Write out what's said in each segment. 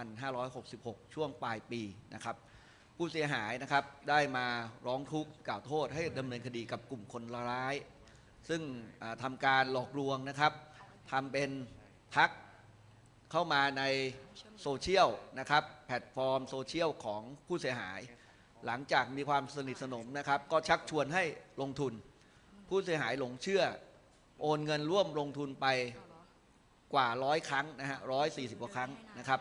2566 ช่วงปลายปีนะครับ ผู้เสียหายนะครับได้มาร้องทุกข์กล่าวโทษให้ดำเนินคดีกับกลุ่มคนร้าย ซึ่งทำการหลอกลวงนะครับทำเป็นทักเข้ามาในโซเชียลนะครับแพลตฟอร์มโซเชียลของผู้เสียหาย หลังจากมีความสนิทสนมนะครับ ก็ชักชวนให้ลงทุน ผู้เสียหายหลงเชื่อ โอนเงินร่วมลงทุนไปกว่าร้อยครั้งนะฮะร้อยสี่สิบกว่าครั้งนะครับ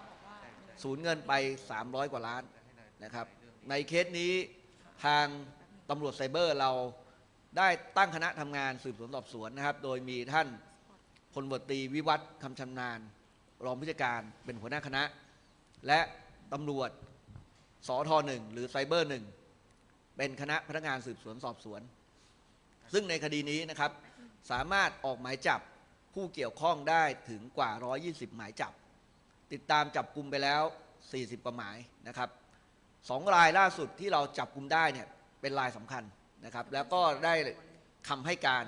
สูญเงินไป 300 กว่าล้านนะครับ ในเคสนี้ทางตำรวจไซเบอร์เราได้ตั้งคณะทำงานสืบสวนสอบสวนนะครับ โดยมีท่านพลบตรีวิวัฒน์คำชำนาญ รองผู้จัดการเป็นหัวหน้าคณะ และตำรวจสอทหนึ่งหรือไซเบอร์หนึ่งเป็นคณะพนักงานสืบสวนสอบสวน ซึ่งในคดีนี้นะครับ สามารถออกหมายจับผู้เกี่ยวข้องได้ถึงกว่า 120 หมายจับ ติดตามจับกลุ่มไปแล้ว 40 กว่าหมายนะครับสองรายล่าสุดที่เราจับกลุ่มได้เนี่ยเป็นรายสำคัญนะครับ แล้วก็ได้คำให้การ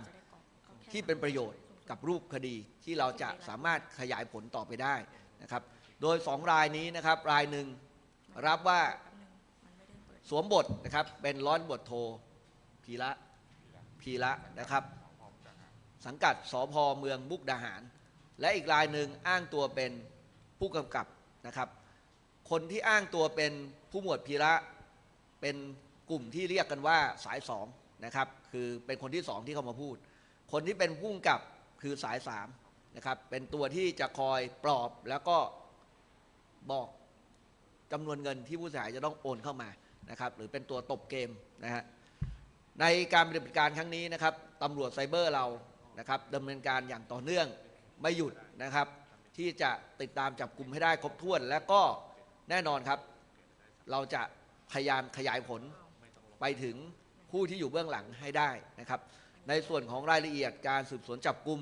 ที่เป็นประโยชน์กับรูปคดีที่เราจะสามารถขยายผลต่อไปได้นะครับ โดยสองรายนี้นะครับ รายหนึ่งรับว่าสวมบทนะครับ เป็นร้อยบทโทพีระพีระนะครับ สังกัดสพเมืองมุกดาหาร และอีกรายหนึ่งอ้างตัวเป็น ผู้กำกับนะครับ คนที่อ้างตัวเป็นผู้หมวดพีระเป็นกลุ่มที่เรียกกันว่าสายสองนะครับ คือเป็นคนที่สองที่เข้ามาพูด คนที่เป็นผู้กำกับคือสายสามนะครับ เป็นตัวที่จะคอยปลอบแล้วก็บอกจำนวนเงินที่ผู้เสียหายจะต้องโอนเข้ามานะครับ หรือเป็นตัวตบเกมนะฮะในการปฏิบัติการครั้งนี้นะครับตำรวจไซเบอร์เรานะครับดำเนินการอย่างต่อเนื่องไม่หยุดนะครับ ที่จะติดตามจับกลุ่มให้ได้ครบถ้วน และก็แน่นอนครับ เราจะพยายามขยายผลไปถึงผู้ที่อยู่เบื้องหลังให้ได้นะครับ ในส่วนของรายละเอียดการสืบสวนจับกลุ่ม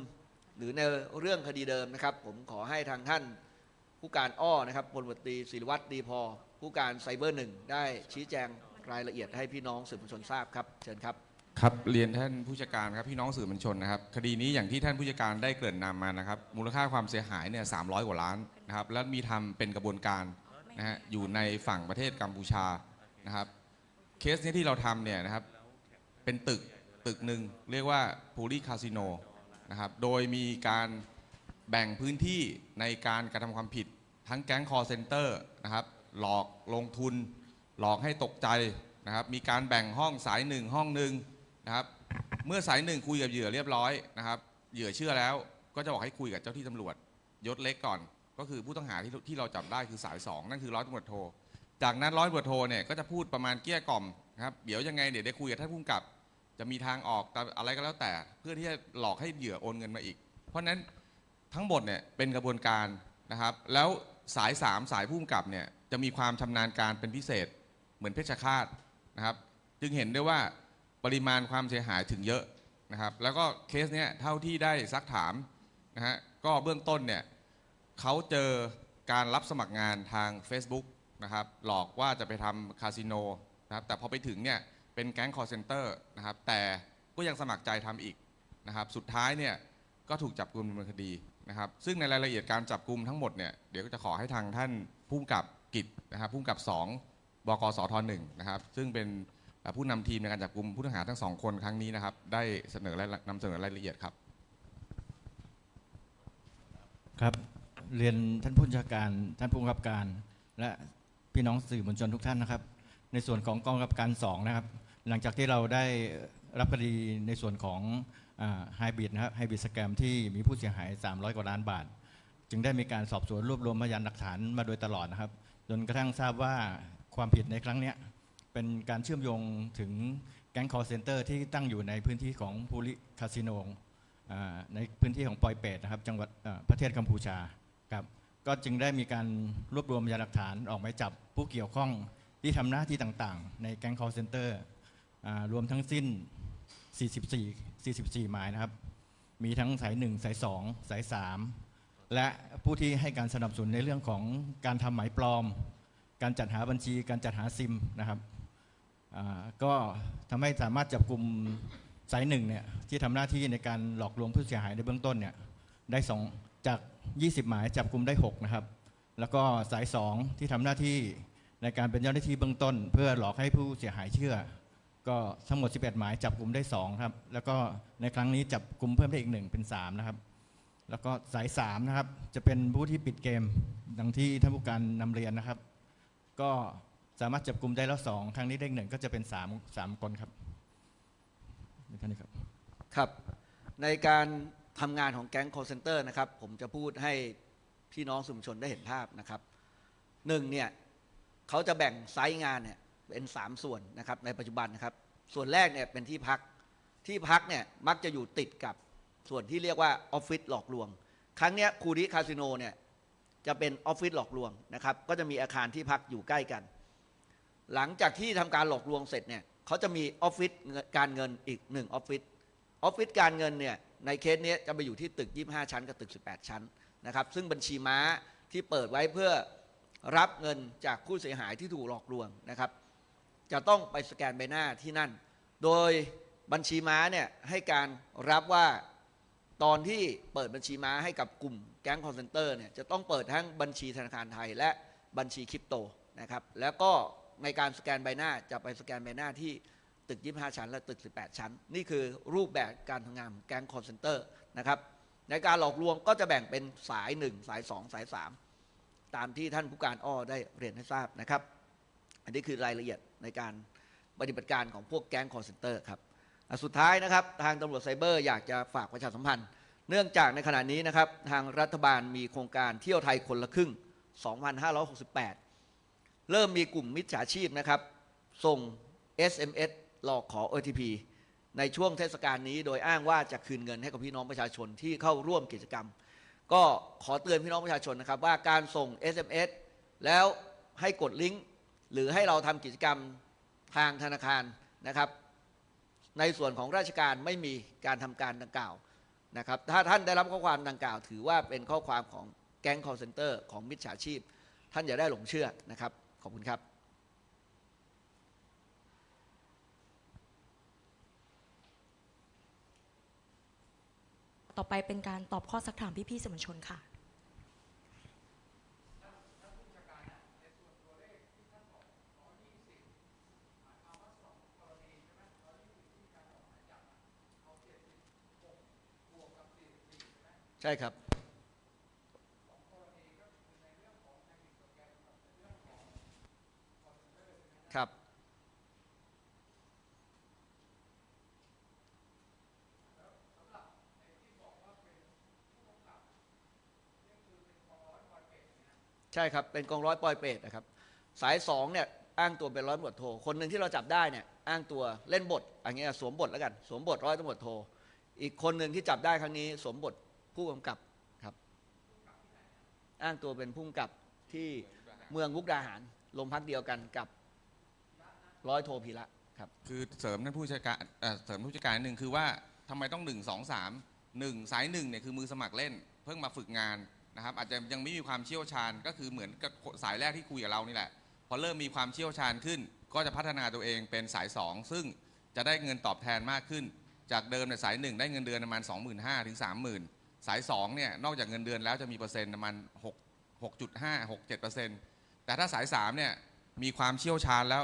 หรือในเรื่องคดีเดิมนะครับ ผมขอให้ทางท่านผู้การอ้อนะครับพลตรีศิริวัตรดีพอ ผู้การไซเบอร์หนึ่งได้ชี้แจงรายละเอียดให้พี่น้องสื่อมวลชนทราบครับ เชิญครับ ครับเรียนท่านผู้จัดการครับพี่น้องสื่อมวลชนนะครับคดีนี้อย่างที่ท่านผู้จัดการได้เกริ่นนำมานะครับมูลค่าความเสียหายเนี่ยสามกว่าล้านนะครับและมีทำเป็นกระบวนการนะฮะอยู่ในฝั่งประเทศกัมพูชานะครับเคสนี้ที่เราทำเนี่ยนะครับเป็นตึกตึกหนึ่งเรียกว่าพูลีคาสิโนนะครับโดยมีการแบ่งพื้นที่ในการกระทำความผิดทั้งแก๊งคอร์เซนเตอร์นะครับหลอกลงทุนหลอกให้ตกใจนะครับมีการแบ่งห้องสายหนึ่งห้องหนึ่ง นะครับ เมื่อสายหนึ่งคุยกับเหยื่อเรียบร้อยนะครับ เหยื่อเชื่อแล้วก็จะบอกให้คุยกับเจ้าที่ตำรวจยศเล็กก่อน ก็คือผู้ต้องหาที่ที่เราจับได้คือสายสองนั่นคือร้อยตำรวจโท จากนั้นร้อยตำรวจโทเนี่ยก็จะพูดประมาณเกลี้ยกล่อมนะครับเดี๋ยวยังไงเดี๋ยวได้คุยกับท่านผู้กำกับ จะมีทางออกแต่อะไรก็แล้วแต่ เพื่อที่จะหลอกให้เหยื่อโอนเงินมาอีก เพราะฉะนั้นทั้งหมดเนี่ยเป็นกระบวนการนะครับ แล้วสายสามสายผู้กำกับเนี่ยจะมีความชำนาญการเป็นพิเศษเหมือนเพชฌฆาตนะครับ จึงเห็นได้ว่า ปริมาณความเสียหายถึงเยอะนะครับ แล้วก็เคสเนี้ยเท่าที่ได้ซักถามนะฮะก็เบื้องต้นเนี่ยเขาเจอการรับสมัครงานทาง Facebook นะครับหลอกว่าจะไปทำคาสิโนนะครับแต่พอไปถึงเนี่ยเป็นแก๊งคอร์เซนเตอร์นะครับแต่ก็ยังสมัครใจทำอีกนะครับสุดท้ายเนี่ยก็ถูกจับกลุ่มดำเนินคดีนะครับซึ่งในรายละเอียดการจับกลุ่มทั้งหมดเนี่ยเดี๋ยวก็จะขอให้ทางท่านผู้กำกับกิจนะครับผู้กำกับสองบกสทหนึ่งนะครับซึ่งเป็น ผู้นำทีมในการจับกลุ่มผู้ต้องหาทั้งสองคนครั้งนี้นะครับ ได้เสนอรายละนำเสนอรายละเอียดครับ ครับ เรียนท่านผู้บัญชาการท่านผู้กำกับการ และพี่น้องสื่อมวลชนทุกท่านนะครับ ในส่วนของกองกำกับการสองนะครับ หลังจากที่เราได้รับคดีในส่วนของไฮบริดนะครับไฮบริดสแกมที่มีผู้เสียหาย 300 กว่าล้านบาท จึงได้มีการสอบสวนรวบรวมพยานหลักฐานมาโดยตลอดนะครับ จนกระทั่งทราบว่าความผิดในครั้งนี้ เป็นการเชื่อมโยงถึงแก๊งคอร์เซนเตอร์ที่ตั้งอยู่ในพื้นที่ของพูลิคาสิโนในพื้นที่ของปอยเปตนะครับจังหวัดประเทศกัมพูชาครับก็จึงได้มีการรวบรวมพยานหลักฐานออกหมายจับผู้เกี่ยวข้องที่ทำหน้าที่ต่างๆ ในแก๊ง call center อ่ารวมทั้งสิ้น 44 44 หมายนะครับ มีทั้งสาย 1 สาย 2 สาย 3 และผู้ที่ให้การสนับสนุนในเรื่องของการทำหมายปลอม การจัดหาบัญชี การจัดหาซิมนะครับ ก็ทำให้สามารถจับกลุ่มสายหนึ่งเนี่ยที่ทำหน้าที่ในการหลอกลวงผู้เสียหายในเบื้องต้นเนี่ยได้สองจาก 20 หมายจับกลุ่มได้ 6 นะครับ แล้วก็สายสองที่ทำหน้าที่ในการเป็นเจ้าหน้าที่เบื้องต้น เพื่อหลอกให้ผู้เสียหายเชื่อ ก็ทั้งหมด 11 หมายจับกลุ่มได้ 2 ครับ แล้วก็ในครั้งนี้จับกลุ่มเพิ่มได้อีกหนึ่งเป็น 3 นะครับ แล้วก็สาย 3 นะครับ จะเป็นผู้ที่ปิดเกมดังที่ท่านผู้การนำเรียนนะครับ ก็ สามารถจับกลุ่มได้แล้ว2ครั้งนี้ได้หนึ่งก็จะเป็น3 3คนครับมีเท่านี้ครับครับ ในการทำงานของแก๊ง call center นะครับ ผมจะพูดให้พี่น้องสื่อมวลชนได้เห็นภาพนะครับหนึ่งเนี่ยเขาจะแบ่งไซต์งานเนี่ยเป็น 3 ส่วนนะครับในปัจจุบันนะครับ ส่วนแรกเนี่ยเป็นที่พักที่พักเนี่ยมักจะอยู่ติดกับส่วนที่เรียกว่าออฟฟิศหลอกลวง ครั้งเนี้ยคูดิคาสิโนเนี่ยจะเป็นออฟฟิศหลอกลวงนะครับ ก็จะมีอาคารที่พักอยู่ใกล้กัน หลังจากที่ทำการหลอกลวงเสร็จเนี่ยเขาจะมีออฟฟิศการเงินอีกหนึ่งออฟฟิศออฟฟิศการเงินเนี่ยในเคสเนี้ยจะไปอยู่ที่ตึก 25 ชั้นกับตึก 18 ชั้นนะครับซึ่งบัญชีม้าที่เปิดไว้เพื่อรับเงินจากผู้เสียหายที่ถูกหลอกลวงนะครับจะต้องไปสแกนใบหน้าที่นั่น โดยบัญชีม้าเนี่ยให้การรับว่าตอนที่เปิดบัญชีม้าให้กับกลุ่มแก๊งคอนเซนเตอร์เนี่ยจะต้องเปิดทั้งบัญชีธนาคารไทยและบัญชีคริปโตนะครับแล้วก็ ในการสแกนใบหน้าจะไปสแกนใบหน้าที่ตึก 25 ชั้น และตึก 18 ชั้น นี่คือรูปแบบการทำงานของแก๊งคอนเซนเตอร์นะครับในการหลอกลวงก็จะแบ่งเป็นสาย 1 สาย 2 สาย 3 ตามที่ท่านผู้การอ้อได้เรียนให้ทราบนะครับ อันนี้คือรายละเอียดในการปฏิบัติการของพวกแก๊งคอนเซนเตอร์ครับสุดท้ายนะครับทางตำรวจไซเบอร์อยากจะฝากประชาสัมพันธ์ เนื่องจากในขณะนี้นะครับทางรัฐบาลมีโครงการเที่ยวไทยคนละครึ่ง 2568 เริ่มมีกลุ่มมิจฉาชีพนะครับ ส่ง SMS หลอกขอ OTP ในช่วงเทศกาลนี้โดยอ้างว่าจะคืนเงินให้กับพี่น้องประชาชนที่เข้าร่วมกิจกรรม ก็ขอเตือนพี่น้องประชาชนนะครับ ว่าการส่ง SMS แล้วให้กดลิงก์หรือให้เราทำกิจกรรมทางธนาคารนะครับ ในส่วนของราชการไม่มีการทำการดังกล่าวนะครับ ถ้าท่านได้รับข้อความดังกล่าว ถือว่าเป็นข้อความของแก๊ง call center ของมิจฉาชีพ ท่านอย่าได้หลงเชื่อนะครับ ขอบคุณครับ ต่อไปเป็นการตอบข้อสักถามพี่ๆสื่อมวลชนค่ะ ใช่ครับ ครับ ใช่ครับ เป็นกองร้อยปอยเปรตนะครับ สายสองเนี่ยอ้างตัวเป็นร้อยตำรวจโท คนหนึ่งที่เราจับได้เนี่ยอ้างตัวเล่นบทอย่างเงี้ยสวมบทแล้วกัน สวมบทร้อยตำรวจโท อีกคนหนึ่งที่จับได้ครั้งนี้ สวมบทผู้กำกับครับ อ้างตัวเป็นผู้กำกับที่เมืองมุกดาหารลงพักเดียวกันกับ ร้อยโทพีระครับ คือเสริมท่านผู้จัดการเอ่อเสริมผู้จัดการนิดนึงคือว่าทำไมต้อง 1 2 3 1 สายหนึ่งเนี่ยคือมือสมัครเล่น เพิ่งมาฝึกงานนะครับอาจจะยังไม่มีความเชี่ยวชาญก็คือเหมือนกับสายแรกที่คุยกับเรานี่แหละ พอเริ่มมีความเชี่ยวชาญขึ้น ก็จะพัฒนาตัวเองเป็นสาย 2 ซึ่งจะได้เงินตอบแทนมากขึ้น จากเดิมในยสายหนึ่งได้เงินเดือนประมาณ 25,000ถึง30,000 สาย2เนี่ยนอกจากเงินเดือนแล้วจะมีเปอร์เซ็นต์ประมาณ6 6.5 6 7เปอร์เซ็นต์แต่ถ้าสาย3เนี่ยมีความเชี่ยวชาญแล้ว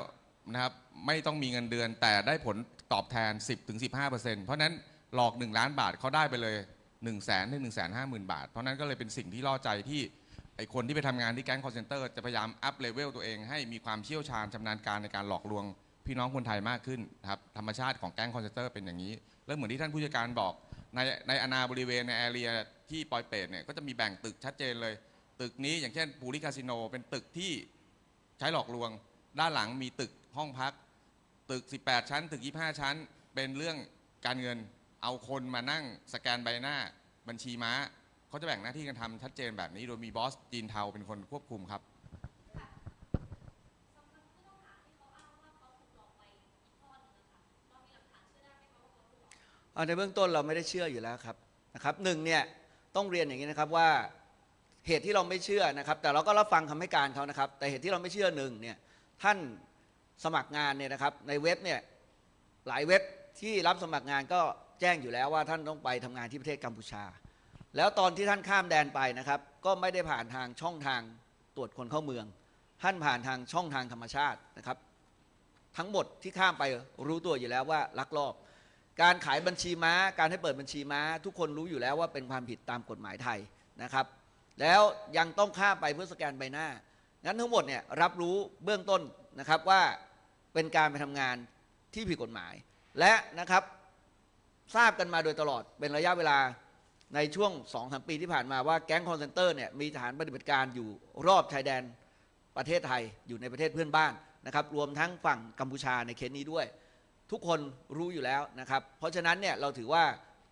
นะครับไม่ต้องมีเงินเดือน แต่ได้ผลตอบแทน 10ถึง15เปอร์เซ็นต์เพราะนั้นหลอก 1 ล้านบาทเขาได้ไปเลย 1 0 0 0 0แสนถึง1 5 0 0 0 0บาท เพราะนั้นก็เลยเป็นสิ่งที่ล่อใจที่ไอคนที่ไปทำงานที่แก๊งคอร์เซนเตอร์จะพยายามอัพเลเวลตัวเองให้มีความเชี่ยวชาญชำนาญการในการหลอกลวงพี่น้องคนไทยมากขึ้นนะครับธรรมชาติของแก๊งคอร์เซนเตอร์เป็นอย่างนี้ แล้วเหมือนที่ท่านผู้จัดการบอกในในอนาบริเวณในแอเรียที่ปอยเปรตเนี่ยก็จะมีแบ่งตึกชัดเจนเลย ตึกนี้อย่างเช่นปูริคาสิโน เป็นตึกที่ใช้หลอกลวง ด้านหลังมีตึก ห้องพัก ตึก 18 ชั้น ตึก 25 ชั้น เป็นเรื่องการเงิน เอาคนมานั่งสแกนใบหน้าบัญชีม้าเขาจะแบ่งหน้าที่กันทำชัดเจนแบบนี้ โดยมีบอสจีนเทาเป็นคนควบคุมครับในเบื้องต้นเราไม่ได้เชื่ออยู่แล้วครับนะครับหนึ่งเนี่ยต้องเรียนอย่างนี้นะครับว่าเหตุที่เราไม่เชื่อนะครับ แต่เราก็รับฟังคำให้การเขานะครับ แต่เหตุที่เราไม่เชื่อหนึ่งเนี่ยท่าน สมัครงานเนี่ยนะครับในเว็บเนี่ยหลายเว็บที่รับสมัครงานก็แจ้งอยู่แล้วว่าท่านต้องไปทำงานที่ประเทศกัมพูชา แล้วตอนที่ท่านข้ามแดนไปนะครับ ก็ไม่ได้ผ่านทางช่องทางตรวจคนเข้าเมือง ท่านผ่านทางช่องทางธรรมชาตินะครับ ทั้งหมดที่ข้ามไปรู้ตัวอยู่แล้วว่าลักลอบ การขายบัญชีม้า การให้เปิดบัญชีม้า ทุกคนรู้อยู่แล้วว่าเป็นความผิดตามกฎหมายไทยนะครับ แล้วยังต้องข้ามไปเพื่อสแกนใบหน้างั้นทั้งหมดเนี่ยรับรู้เบื้องต้น นะครับว่าเป็นการไปทำงานที่ผิดกฎหมาย และนะครับทราบกันมาโดยตลอดเป็นระยะเวลาในช่วง2อสปีที่ผ่านมาว่าแก๊งคอนเซนเตอร์เนี่ยมีฐานปฏิบัติการอยู่รอบชายแดนประเทศไทยอยู่ในประเทศเพื่อนบ้านนะครับรวมทั้งฝั่งกัมพูชาในเคสนี้ด้วย ทุกคนรู้อยู่แล้วนะครับ เพราะฉะนั้นเนี่ยเราถือว่า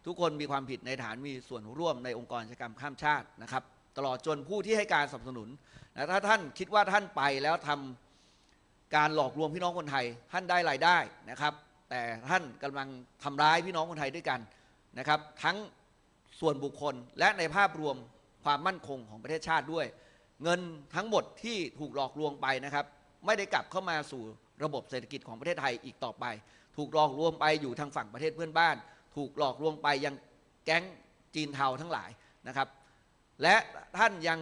ทุกคนมีความผิดในฐานมีส่วนร่วมในองค์กรอาชญากรรมข้ามชาตินะครับ ตลอดจนผู้ที่ให้การสนับสนุนนะถ้าท่านคิดว่าท่านไปแล้วทำ การหลอกลวงพี่น้องคนไทย ท่านได้รายได้นะครับ แต่ท่านกำลังทำร้ายพี่น้องคนไทยด้วยกันนะครับ ทั้งส่วนบุคคลและในภาพรวมความมั่นคงของประเทศชาติด้วย เงินทั้งหมดที่ถูกหลอกลวงไปนะครับ ไม่ได้กลับเข้ามาสู่ระบบเศรษฐกิจของประเทศไทยอีกต่อไป ถูกหลอกลวงไปอยู่ทางฝั่งประเทศเพื่อนบ้าน ถูกหลอกลวงไปยังแก๊งจีนเทาทั้งหลายนะครับ และท่านยัง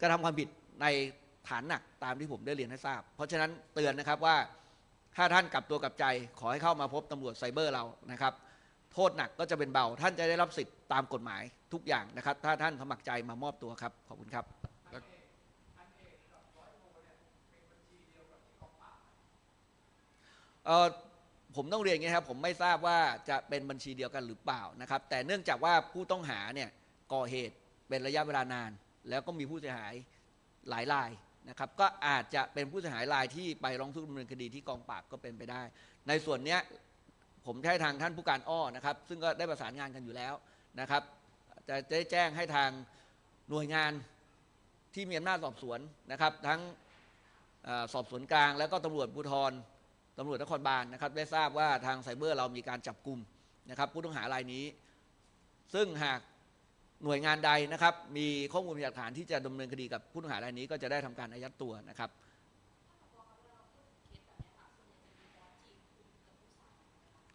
กระทำความผิดใน ฐานหนักตามที่ผมได้เรียนให้ทราบ เพราะฉะนั้นเตือนนะครับว่าถ้าท่านกลับตัวกลับใจ ขอให้เข้ามาพบตำรวจไซเบอร์เรานะครับ โทษหนักก็จะเป็นเบา ท่านจะได้รับสิทธิ์ตามกฎหมายทุกอย่างนะครับ ถ้าท่านสมัครใจมามอบตัวครับ ขอบคุณครับเออผมต้องเรียนอย่างนี้ครับ ผมไม่ทราบว่าจะเป็นบัญชีเดียวกันหรือเปล่านะครับ แต่เนื่องจากว่าผู้ต้องหาเนี่ยก่อเหตุเป็นระยะเวลานาน แล้วก็มีผู้เสียหายหลายราย นะครับก็อาจจะเป็นผู้เสียหายรายที่ไปร้องทุกข์ดำเนินคดีที่กองปราบก็เป็นไปได้ ในส่วนเนี้ยผมให้ทางท่านผู้การอ้อนะครับ ซึ่งก็ได้ประสานงานกันอยู่แล้วนะครับจะได้แจ้งให้ทางหน่วยงานที่มีอำนาจสอบสวนนะครับ ทั้งอสอบสวนกลาง แล้วก็ตำรวจภูธรตำรวจนครบาลนะครับได้ทราบว่าทางไซเบอร์เรามีการจับกลุ่มนะครับผู้ต้องหารายนี้ ซึ่งหาก หน่วยงานใดนะครับ มีข้อมูลพยานหลักฐานที่จะดำเนินคดีกับผู้ต้องหารายนี้ก็จะได้ทำการอายัดตัวนะครับ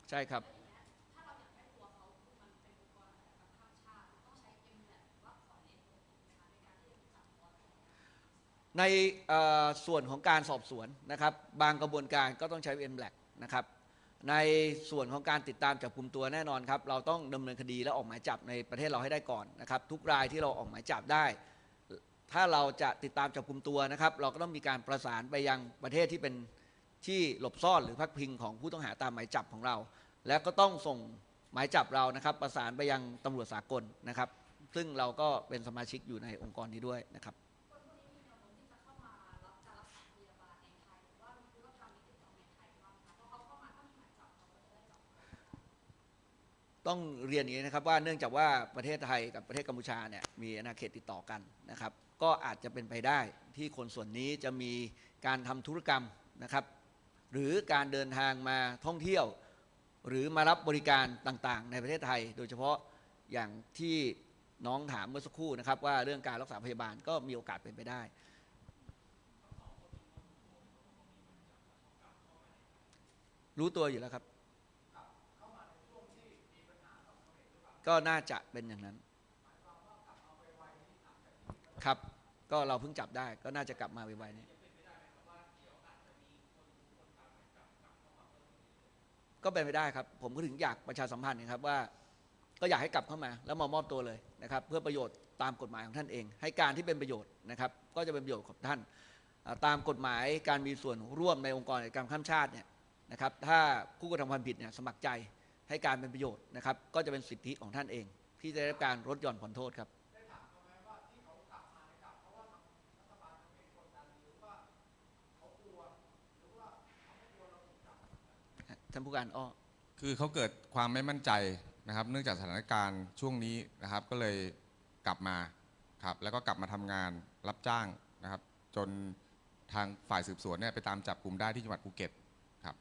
ใช่ครับในส่วนของการสอบสวนนะครับ บางกระบวนการก็ต้องใช้ m b l a c นะครับ ในส่วนของการติดตามจับกลุ่มตัวแน่นอนครับ เราต้องดำเนินคดีและออกหมายจับในประเทศเราให้ได้ก่อนนะครับ ทุกรายที่เราออกหมายจับได้ ถ้าเราจะติดตามจับกลุ่มตัวนะครับ เราก็ต้องมีการประสานไปยังประเทศที่เป็นที่หลบซ่อนหรือพักพิงของผู้ต้องหาตามหมายจับของเรา และก็ต้องส่งหมายจับเรานะครับ ประสานไปยังตำรวจสากลนะครับ ซึ่งเราก็เป็นสมาชิกอยู่ในองค์กรนี้ด้วยนะครับ ต้องเรียนอย่างนี้นะครับว่าเนื่องจากว่าประเทศไทยกับประเทศกัมพูชาเนี่ยมีอาณาเขตติดต่อกันนะครับ ก็อาจจะเป็นไปได้ที่คนส่วนนี้จะมีการทำธุรกรรมนะครับ หรือการเดินทางมาท่องเที่ยว หรือมารับบริการต่างๆ ในประเทศไทย โดยเฉพาะอย่างที่น้องถามเมื่อสักครู่นะครับ ว่าเรื่องการรักษาพยาบาลก็มีโอกาสเป็นไปได้ รู้ตัวอยู่แล้วครับ ก็น่าจะเป็นอย่างนั้น ครับก็เราเพิ่งจับได้ก็น่าจะกลับมาไวๆนี้ก็เป็นไปได้ครับ ผมก็ถึงอยากประชาสัมพันธ์นะครับว่า ก็อยากให้กลับเข้ามา แล้วมามอบตัวเลยนะครับ เพื่อประโยชน์ตามกฎหมายของท่านเอง ให้การที่เป็นประโยชน์นะครับ ก็จะเป็นประโยชน์ของท่าน ตามกฎหมายการมีส่วนร่วมในองค์กรกิจกรรมข้ามชาติเนี่ยนะครับ ถ้าผู้กระทำความผิดเนี่ยสมัครใจ ให้การเป็นประโยชน์นะครับ ก็จะเป็นสิทธิของท่านเอง ที่จะได้รับการลดหย่อนผ่อนโทษครับท่านผู้การอ้อคือเขาเกิดความไม่มั่นใจนะครับ เนื่องจากสถานการณ์ช่วงนี้นะครับ ก็เลยกลับมาครับแล้วก็กลับมาทำงานรับจ้างนะครับ จนทางฝ่ายสืบสวนเนี่ยไปตามจับกลุ่มได้ที่จังหวัดภูเก็ตครับ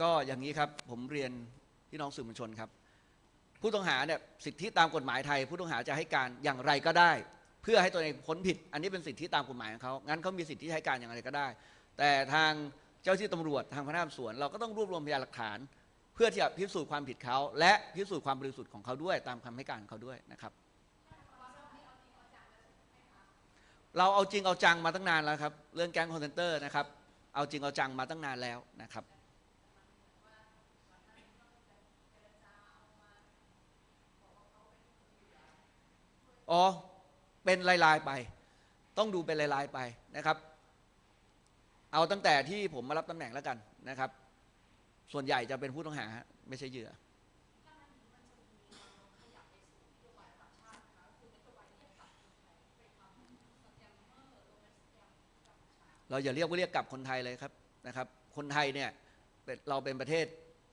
ก็อย่างนี้ครับผมเรียนพี่น้องสื่อมวลชนครับ ผู้ต้องหาเนี่ยสิทธิตามกฎหมายไทย ผู้ต้องหาจะให้การอย่างไรก็ได้ เพื่อให้ตัวเองพ้นผิด อันนี้เป็นสิทธิตามกฎหมายของเขางั้นเขามีสิทธิให้การอย่างไรก็ได้ แต่ทางเจ้าที่ตำรวจทางพนักงานสวน เราก็ต้องรวบรวมพยานหลักฐาน เพื่อที่จะพิสูจน์ความผิดเขาและพิสูจน์ความบริสุทธิ์ของเขาด้วย ตามคำให้การของเขาด้วยนะครับ เราเอาจริงเอาจังมาตั้งนานแล้วครับเรื่องแก๊งคอนเซนเตอร์นะครับเอาจริงเอาจังมาตั้งนานแล้วนะครับ อ๋อเป็นลายๆไป ต้องดูเป็นลายๆไปนะครับ เอาตั้งแต่ที่ผมมารับตำแหน่งแล้วกันนะครับ ส่วนใหญ่จะเป็นผู้ต้องหาไม่ใช่เหยื่อเราอย่าเรียกว่าเรียกกลับคนไทยเลยครับนะครับ คนไทยเนี่ยเราเป็นประเทศ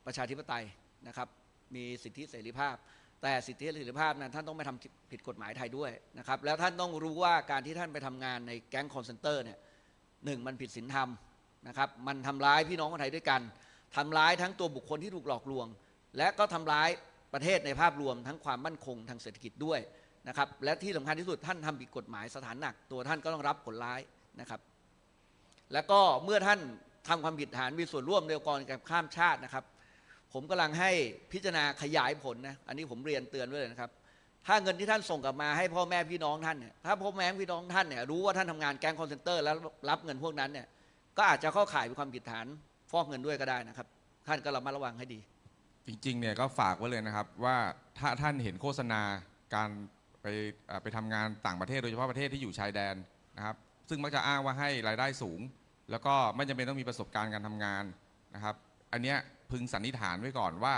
ประชาธิปไตยนะครับ มีสิทธิเสรีภาพ แต่สิทธิเสรีภาพนั้นท่านต้องไม่ทำผิดกฎหมายไทยด้วยนะครับ แล้วท่านต้องรู้ว่าการที่ท่านไปทำงานในแก๊งคอนเซนเตอร์เนี่ยหนึ่งมันผิดศีลธรรมนะครับ มันทำร้ายพี่น้องคนไทยด้วยกันทำร้ายทั้งตัวบุคคลที่ถูกหลอกลวง และก็ทำร้ายประเทศในภาพรวมทั้งความมั่นคงทางเศรษฐกิจด้วยนะครับ และที่สำคัญที่สุดท่านทำผิดกฎหมายสถานหนัก ตัวท่านก็ต้องรับผลร้ายนะครับ แล้วก็เมื่อท่านทำความผิดฐานมีส่วนร่วมในองค์กรการข้ามชาตินะครับ ผมกำลังให้พิจารณาขยายผลนะ อันนี้ผมเรียนเตือนไว้เลยนะครับ ถ้าเงินที่ท่านส่งกลับมาให้พ่อแม่พี่น้องท่านเนี่ย ถ้าพ่อแม่พี่น้องท่านเนี่ยรู้ว่าท่านทำงานแก๊งคอนเซนเตอร์แล้วรับเงินพวกนั้นเนี่ย ก็อาจจะเข้าข่ายเป็นความผิดฐานฟอกเงินด้วยก็ได้นะครับ ท่านก็ระมัดระวังให้ดี จริงๆเนี่ยก็ฝากไว้เลยนะครับว่าถ้าท่านเห็นโฆษณาการไปไปทำงานต่างประเทศโดยเฉพาะประเทศที่อยู่ชายแดนนะครับ ซึ่งมักจะอ้างว่าให้รายได้สูง แล้วก็ไม่จำเป็นต้องมีประสบการณ์การทำงานนะครับ อันเนี้ย พึงสันนิษฐานไว้ก่อนว่า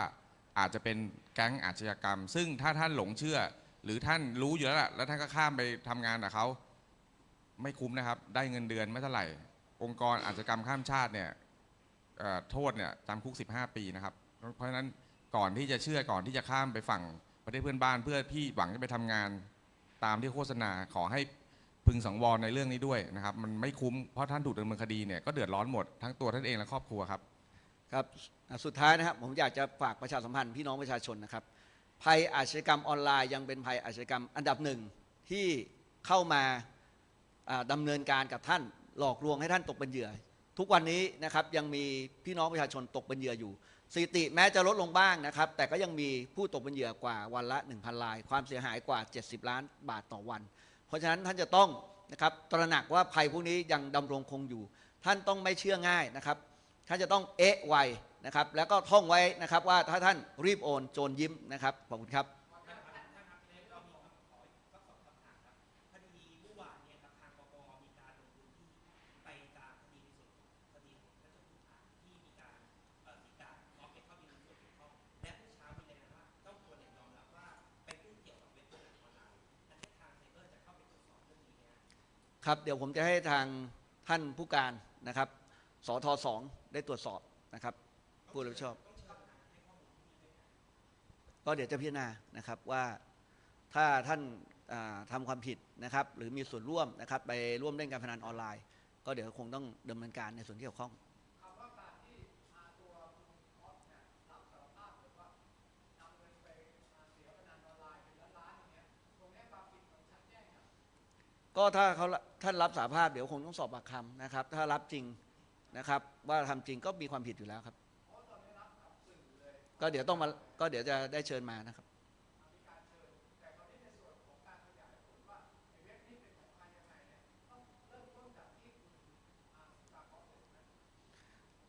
อาจจะเป็นแก๊งอาชญากรรม ซึ่งถ้าท่านหลงเชื่อ หรือท่านรู้อยู่แล้วล่ะแล้วท่านก็ข้ามไปทำงานกับเขาไม่คุ้มนะครับ ได้เงินเดือนไม่เท่าไหร่ องค์กรอาชญากรรมข้ามชาติเนี่ยเอ่อโทษเนี่ยจำคุก 15 ปีนะครับ เพราะฉะนั้นก่อนที่จะเชื่อก่อนที่จะข้ามไปฝั่งประเทศเพื่อนบ้านเพื่อพี่หวังจะไปทำงานตามที่โฆษณาขอให้พึงสังวรในเรื่องนี้ด้วยนะครับ มันไม่คุ้มเพราะท่านถูกดำเนินคดีเนี่ยก็เดือดร้อนหมดทั้งตัวท่านเองและครอบครัวครับ ครับสุดท้ายนะครับผมอยากจะฝากประชาสัมพันธ์พี่น้องประชาชนนะครับ ภัยอาชญากรรมออนไลน์ยังเป็นภัยอาชญากรรมอันดับหนึ่งที่เข้ามาดำาเนินการกับท่านหลอกลวงให้ท่านตกเป็นเหยื่อ ทุกวันนี้นะครับยังมีพี่น้องประชาชนตกเป็นเหยื่ออยู่สถิติแม้จะลดลงบ้างนะครับ แต่ก็ยังมีผู้ตกเป็นเหยื่อกว่าวันละ 1,000ราย ความเสียหายกว่า 70 ล้านบาทต่อวัน เพราะฉะนั้นท่านจะต้องนะครับตระหนักว่าภัยพวกนี้ยังดำรงคงอยู่ ท่านต้องไม่เชื่อง่ายนะครับ ท่านจะต้องเอะไวนะครับ แล้วก็ท่องไว้นะครับว่าถ้าท่านรีบโอนโจรยิ้มนะครับ ขอบคุณครับครับเดี๋ยวผมจะให้ทางท่านผู้การนะครับ สทสองได้ตรวจสอบนะครับผู้รับผิดชอบ ก็เดี๋ยวจะพิจารณานะครับว่าถ้าท่านาทำาความผิดนะครับ หรือมีส่วนร่วมนะครับ ไปร่วมเล่นการพนันออนไลน์ ก็เดี๋ยวคงต้องดำเนินการในส่วนที่เกี่ยวข้องก็ถ้าเขาท่านรับสาภาพเดี๋ยวคงต้องสอบปากคำนะครับ ถ้ารับจริง นะครับ ว่าทำจริงก็มีความผิดอยู่แล้วครับ ก็เดี๋ยวต้องมาก็เดี๋ยวจะได้เชิญมานะครับ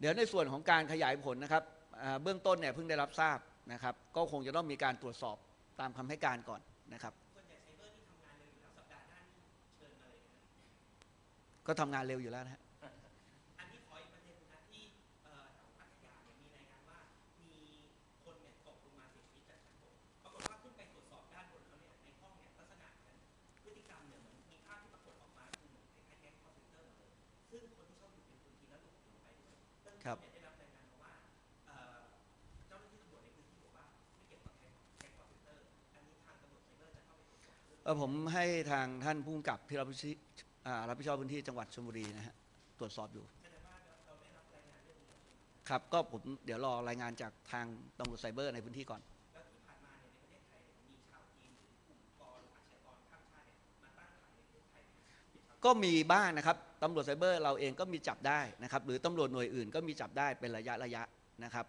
เดี๋ยวในส่วนของการขยายผลนะครับอ่าเบื้องต้นเนี่ยเพิ่งได้รับทราบนะครับ ก็คงจะต้องมีการตรวจสอบตามคำให้การก่อนนะครับก็ทำงานเร็วอยู่แล้วนะฮะ ผมให้ทางท่านผู้กำกับที่รับผิดชอบอ่ารับผิดชอบพื้นที่จังหวัดชลบุรีนะฮะตรวจสอบอยู่ครับก็ผมเดี๋ยวรอรายงานจากทางตำรวจไซเบอร์ในพื้นที่ก่อน ก็มีบ้างนะครับตำรวจไซเบอร์เราเองก็มีจับได้นะครับ หรือตำรวจหน่วยอื่นก็มีจับได้เป็นระยะระยะนะครับ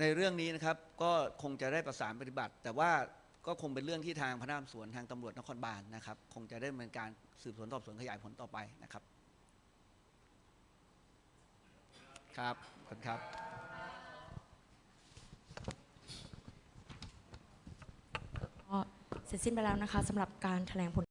ในเรื่องนี้นะครับก็คงจะได้ประสานปฏิบัติ แต่ว่าก็คงเป็นเรื่องที่ทางพนักงานสวนทางตำรวจนครบาลนะครับ คงจะได้ดำเนินการสืบสวนสอบสวนขยายผลต่อไปนะครับ ครับขอบคุณครับ ก็เสร็จสิ้นไปแล้วนะคะสำหรับการแถลงผล